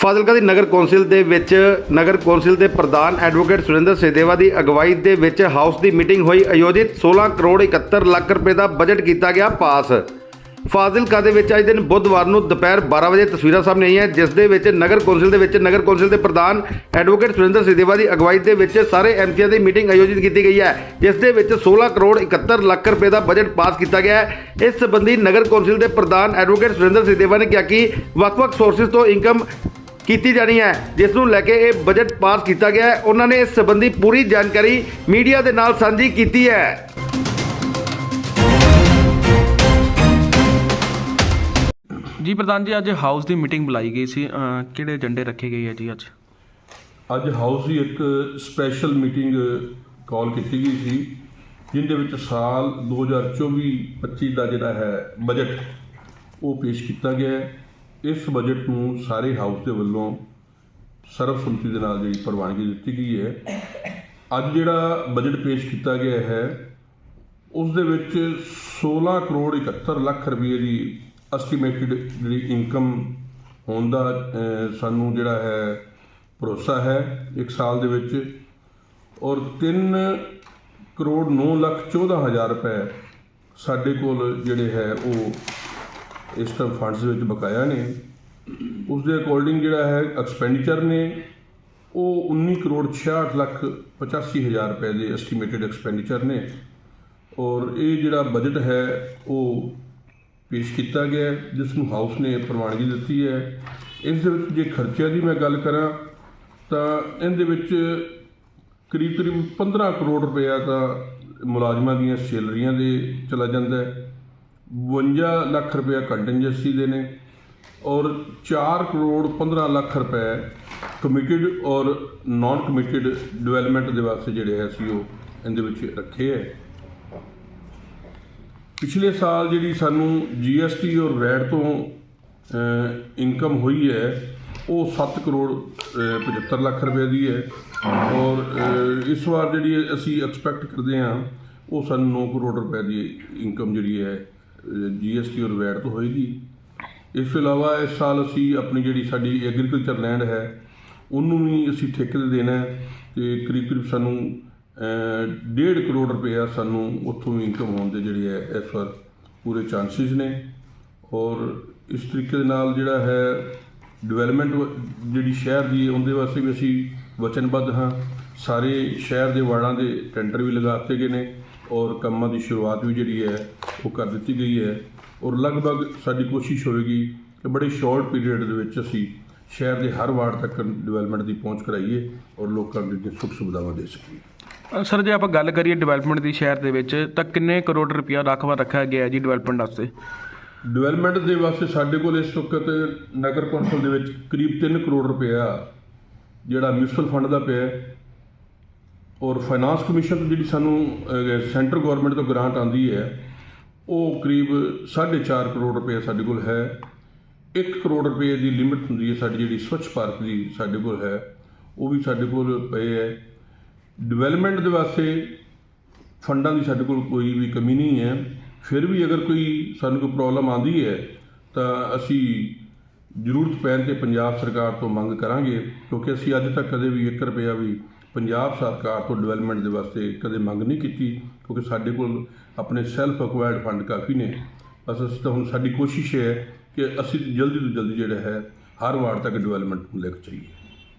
ਫਾਜ਼ਿਲਕਾ ਦੀ ਨਗਰ council ਦੇ ਵਿੱਚ, ਨਗਰ council ਦੇ ਪ੍ਰਧਾਨ ਐਡਵੋਕੇਟ ਸੁਰਿੰਦਰ ਸੇਦੇਵਾ ਦੀ ਅਗਵਾਈ ਦੇ ਵਿੱਚ ਹਾਊਸ ਦੀ ਮੀਟਿੰਗ ਹੋਈ। ਆਯੋਜਿਤ 16 ਕਰੋੜ 71 ਲੱਖ ਰੁਪਏ ਦਾ ਬਜਟ ਕੀਤਾ ਗਿਆ ਪਾਸ। ਫਾਜ਼ਿਲਕਾ ਦੇ ਵਿੱਚ ਅੱਜ ਦਿਨ ਬੁੱਧਵਾਰ ਨੂੰ ਦੁਪਹਿਰ 12 ਵਜੇ ਤਸਵੀਰਾਂ ਸਾਹਮਣੇ ਆਈਆਂ, ਜਿਸ ਦੇ ਵਿੱਚ ਨਗਰ ਕੌਂਸਲ ਦੇ ਵਿੱਚ, ਨਗਰ ਕੌਂਸਲ ਦੇ ਪ੍ਰਧਾਨ ਐਡਵੋਕੇਟ ਸੁਰਿੰਦਰ ਸੇਦੇਵਾ ਦੀ ਅਗਵਾਈ ਦੇ ਵਿੱਚ ਸਾਰੇ ਐਮਸੀਆਂ ਦੀ ਮੀਟਿੰਗ ਆਯੋਜਿਤ ਕੀਤੀ ਗਈ ਹੈ, ਜਿਸ ਦੇ ਵਿੱਚ 16 ਕਰੋੜ 71 ਲੱਖ ਰੁਪਏ ਦਾ ਬਜਟ ਪਾਸ ਕੀਤਾ ਗਿਆ ਹੈ। ਇਸ ਸੰਬੰਧੀ ਨਗਰ ਕੌਂਸਲ ਦੇ ਪ੍ਰਧਾਨ ਐਡਵੋਕੇਟ ਸੁਰਿੰਦਰ ਸੇਦੇਵਾ ਨੇ ਕਿਹਾ ਕਿ ਵੱਖ-ਵੱਖ ਸੋਰਸਿਸ ਤੋਂ ਇਨਕਮ ਕੀਤੀ ਜਾਣੀ ਹੈ ਜਿਸ ਨੂੰ ਲੈ ਕੇ ਇਹ ਬਜਟ ਪਾਸ ਕੀਤਾ ਗਿਆ ਹੈ। ਉਹਨਾਂ ਨੇ ਇਸ ਸੰਬੰਧੀ ਪੂਰੀ ਜਾਣਕਾਰੀ ਮੀਡੀਆ ਦੇ ਨਾਲ ਸਾਂਝੀ ਕੀਤੀ ਹੈ। ਜੀ ਪ੍ਰਧਾਨ ਜੀ ਅੱਜ ਹਾਊਸ ਦੀ ਮੀਟਿੰਗ ਬੁਲਾਈ ਗਈ ਸੀ। ਅਹ ਕਿਹੜੇ ਏਜੰਡੇ ਰੱਖੇ ਗਏ ਆ ਜੀ ਅੱਜ? ਅੱਜ ਹਾਊਸ ਦੀ ਇੱਕ ਸਪੈਸ਼ਲ ਮੀਟਿੰਗ ਕਾਲ ਕੀਤੀ ਗਈ ਸੀ ਜਿੰਦੇ ਵਿੱਚ ਸਾਲ 2024-25 ਦਾ ਜਿਹੜਾ ਹੈ ਬਜਟ ਉਹ ਪੇਸ਼ ਕੀਤਾ ਗਿਆ ਹੈ। ਇਸ ਬਜਟ ਨੂੰ ਸਾਰੇ ਹਾਊਸ ਦੇ ਵੱਲੋਂ ਸਰਬਸੰਮਤੀ ਦੇ ਨਾਲ ਜਿਹੜੀ ਪ੍ਰਵਾਨਗੀ ਦਿੱਤੀ ਗਈ ਹੈ। ਅੱਜ ਜਿਹੜਾ ਬਜਟ ਪੇਸ਼ ਕੀਤਾ ਗਿਆ ਹੈ, ਉਸ ਦੇ ਵਿੱਚ 16 ਕਰੋੜ 71 ਲੱਖ ਰੁਪਏ ਦੀ ਐਸਟੀਮੇਟਡ ਜਿਹੜੀ ਇਨਕਮ ਹੋਣ ਦਾ ਸਾਨੂੰ ਜਿਹੜਾ ਹੈ ਭਰੋਸਾ ਹੈ ਇੱਕ ਸਾਲ ਦੇ ਵਿੱਚ। ਔਰ 3 ਕਰੋੜ 9 ਲੱਖ 14 ਹਜ਼ਾਰ ਰੁਪਏ ਸਾਡੇ ਕੋਲ ਜਿਹੜੇ ਹੈ ਉਹ ਇਸ ਟਰਮ ਫੰਡਸ ਵਿੱਚ ਬਕਾਇਆ ਨੇ। ਉਸ ਦੇ ਅਕੋਰਡਿੰਗ ਜਿਹੜਾ ਹੈ ਐਕਸਪੈਂਡੀਚਰ ਨੇ, ਉਹ 19 ਕਰੋੜ 66 ਲੱਖ 85 ਹਜ਼ਾਰ ਰੁਪਏ ਦੇ ਐਸਟੀਮੇਟਡ ਐਕਸਪੈਂਡੀਚਰ ਨੇ। ਔਰ ਇਹ ਜਿਹੜਾ ਬਜਟ ਹੈ, ਉਹ ਪੇਸ਼ ਕੀਤਾ ਗਿਆ ਜਿਸ ਨੂੰ ਹਾਊਸ ਨੇ ਪ੍ਰਵਾਨਗੀ ਦਿੱਤੀ ਹੈ। ਇਸ ਦੇ ਵਿੱਚ ਜੇ ਖਰਚਿਆਂ ਦੀ ਮੈਂ ਗੱਲ ਕਰਾਂ, ਤਾਂ ਇਹਦੇ ਵਿੱਚ ਕਰੀਬ ਕਰੀਬ 15 ਕਰੋੜ ਰੁਪਇਆ ਤਾਂ ਮੁਲਾਜ਼ਮਾਂ ਦੀਆਂ ਸੈਲਰੀਆਂ ਦੇ ਚਲਾ ਜਾਂਦਾ ਹੈ। 52 ਲੱਖ ਰੁਪਇਆ ਕੰਟੀਨਜੈਂਸੀ ਦੇ ਨੇ ਔਰ 4 ਕਰੋੜ 15 ਲੱਖ ਰੁਪਏ ਕਮਿਟਿਡ ਔਰ ਨਾਨ ਕਮਿਟਿਡ ਡਿਵੈਲਪਮੈਂਟ ਦੇ ਵਾਸਤੇ ਜਿਹੜੇ ਹੈ ਅਸੀਂ ਉਹ ਇਹਦੇ ਵਿੱਚ ਰੱਖੇ ਹੈ। ਪਿਛਲੇ ਸਾਲ ਜਿਹੜੀ ਸਾਨੂੰ ਜੀਐਸਟੀ ਔਰ ਵੈਟ ਤੋਂ ਇਨਕਮ ਹੋਈ ਹੈ ਉਹ 7 ਕਰੋੜ ਅਹ, 75 ਲੱਖ ਰੁਪਏ ਦੀ ਹੈ ਔਰ ਇਸ ਵਾਰ ਜਿਹੜੀ ਅਸੀਂ ਐਕਸਪੈਕਟ ਕਰਦੇ ਹਾਂ ਉਹ ਸਾਨੂੰ 9 ਕਰੋੜ ਰੁਪਏ ਦੀ ਇਨਕਮ ਜਿਹੜੀ ਹੈ ਜੀਐਸਟੀ ਔਰ ਵੈਟ ਤੋਂ ਹੋਏਗੀ। ਇਸ ਤੋਂ ਇਲਾਵਾ ਇਸ ਸਾਲ ਅਸੀਂ ਆਪਣੀ ਜਿਹੜੀ ਸਾਡੀ ਐਗਰੀਕਲਚਰ ਲੈਂਡ ਹੈ ਉਹਨੂੰ ਵੀ ਅਸੀਂ ਠੇਕੇ ਤੇ ਦੇਣਾ ਹੈ ਤੇ ਕਰੀਬ ਕਰੀਬ ਸਾਨੂੰ ਅਹ, ਡੇਢ ਕਰੋੜ ਰੁਪਇਆ ਸਾਨੂੰ ਉੱਥੋਂ ਵੀ ਇਨਕਮ ਹੋਣ ਦੇ ਜਿਹੜੇ ਹੈ ਇਸ ਵਾਰ ਪੂਰੇ ਚਾਂਸਸ ਨੇ। ਔਰ ਇਸ ਤਰੀਕੇ ਦੇ ਨਾਲ ਜਿਹੜਾ ਹੈ ਡਿਵੈਲਪਮੈਂਟ ਜਿਹੜੀ ਸ਼ਹਿਰ ਦੀ ਹੈ ਉਹਦੇ ਵਾਸਤੇ ਵੀ ਅਸੀਂ ਵਚਨਬੱਧ ਹਾਂ। ਸਾਰੇ ਸ਼ਹਿਰ ਦੇ ਵਾਰਡਾਂ ਦੇ ਟੈਂਡਰ ਵੀ ਲਗਾ ਦਿੱਤੇ ਗਏ ਨੇ। ਔਰ ਕੰਮਾਂ ਦੀ ਸ਼ੁਰੂਆਤ ਵੀ ਜਿਹੜੀ ਹੈ ਉਹ ਕਰ ਦਿੱਤੀ ਗਈ ਹੈ। ਔਰ ਲਗਭਗ ਸਾਡੀ ਕੋਸ਼ਿਸ਼ ਹੋਵੇਗੀ ਕਿ ਬੜੇ ਸ਼ਾਰਟ ਪੀਰੀਅਡ ਦੇ ਵਿੱਚ ਅਸੀਂ ਸ਼ਹਿਰ ਦੇ ਹਰ ਵਾਰਡ ਤੱਕ ਡਿਵੈਲਪਮੈਂਟ ਦੀ ਪਹੁੰਚ ਕਰਾਈਏ ਔਰ ਲੋਕਾਂ ਨੂੰ ਸੁੱਖ ਸੁਵਿਧਾਵਾਂ ਦੇ ਸਕੀਏ। ਸਰ ਜੇ ਆਪਾਂ ਗੱਲ ਕਰੀਏ ਡਿਵੈਲਪਮੈਂਟ ਦੀ ਸ਼ਹਿਰ ਦੇ ਵਿੱਚ ਤਾਂ ਕਿੰਨੇ ਕਰੋੜ ਰੁਪਇਆ ਰਾਖਵਾ ਰੱਖਿਆ ਗਿਆ ਹੈ ਜੀ ਡਿਵੈਲਪਮੈਂਟ ਵਾਸਤੇ? ਡਿਵੈਲਪਮੈਂਟ ਦੇ ਵਾਸਤੇ ਸਾਡੇ ਕੋਲ ਇਸ ਵਕਤ ਨਗਰ ਕੌਂਸਲ ਦੇ ਵਿੱਚ ਕਰੀਬ 3 ਕਰੋੜ ਰੁਪਇਆ ਜਿਹੜਾ ਮਿਊਨਿਸਪਲ ਫੰਡ ਦਾ ਪਿਆ ਔਰ ਫਾਈਨਾਂਸ ਕਮਿਸ਼ਨ ਤੋਂ ਜਿਹੜੀ ਸਾਨੂੰ ਸੈਂਟਰ ਗਵਰਨਮੈਂਟ ਤੋਂ ਗ੍ਰਾਂਟ ਆਂਦੀ ਹੈ, ਉਹ ਕਰੀਬ 4.5 ਕਰੋੜ ਰੁਪਏ ਸਾਡੇ ਕੋਲ ਹੈ। 1 ਕਰੋੜ ਰੁਪਏ ਦੀ ਲਿਮਿਟ ਹੁੰਦੀ ਹੈ ਸਾਡੀ ਜਿਹੜੀ ਸਵੱਛ ਭਾਰਤ ਦੀ ਸਾਡੇ ਕੋਲ ਹੈ, ਉਹ ਵੀ ਸਾਡੇ ਕੋਲ ਪਏ ਹੈ। ਡਿਵੈਲਪਮੈਂਟ ਦੇ ਵਾਸਤੇ ਫੰਡਾਂ ਦੀ ਸਾਡੇ ਕੋਲ ਕੋਈ ਵੀ ਕਮੀ ਨਹੀਂ ਹੈ। ਫਿਰ ਵੀ ਅਗਰ ਕੋਈ ਸਾਨੂੰ ਕੋਈ ਪ੍ਰੋਬਲਮ ਆਂਦੀ ਹੈ, ਤਾਂ ਅਸੀਂ ਜ਼ਰੂਰਤ ਪੈਣ ਤੇ ਪੰਜਾਬ ਸਰਕਾਰ ਤੋਂ ਮੰਗ ਕਰਾਂਗੇ, ਕਿਉਂਕਿ ਅਸੀਂ ਅੱਜ ਤੱਕ ਕਦੇ ਵੀ 1 ਰੁਪਿਆ ਵੀ ਪੰਜਾਬ ਸਰਕਾਰ ਤੋਂ ਡਿਵੈਲਪਮੈਂਟ ਦੇ ਵਾਸਤੇ ਕਦੇ ਮੰਗ ਨਹੀਂ ਕੀਤੀ, ਕਿਉਂਕਿ ਸਾਡੇ ਕੋਲ ਆਪਣੇ ਸੈਲਫ ਅਕਵਾਇਰਡ ਫੰਡ ਕਾਫੀ ਨੇ। ਬਸ ਅਸੀਂ ਤਾਂ ਹੁਣ ਸਾਡੀ ਕੋਸ਼ਿਸ਼ ਹੈ ਕਿ ਅਸੀਂ ਜਲਦੀ ਤੋਂ ਜਲਦੀ ਜਿਹੜਾ ਹੈ, ਹਰ ਵਾਰਡ ਤੱਕ ਡਿਵੈਲਪਮੈਂਟ ਨੂੰ ਲੈ ਕੇ ਚਾਹੀਏ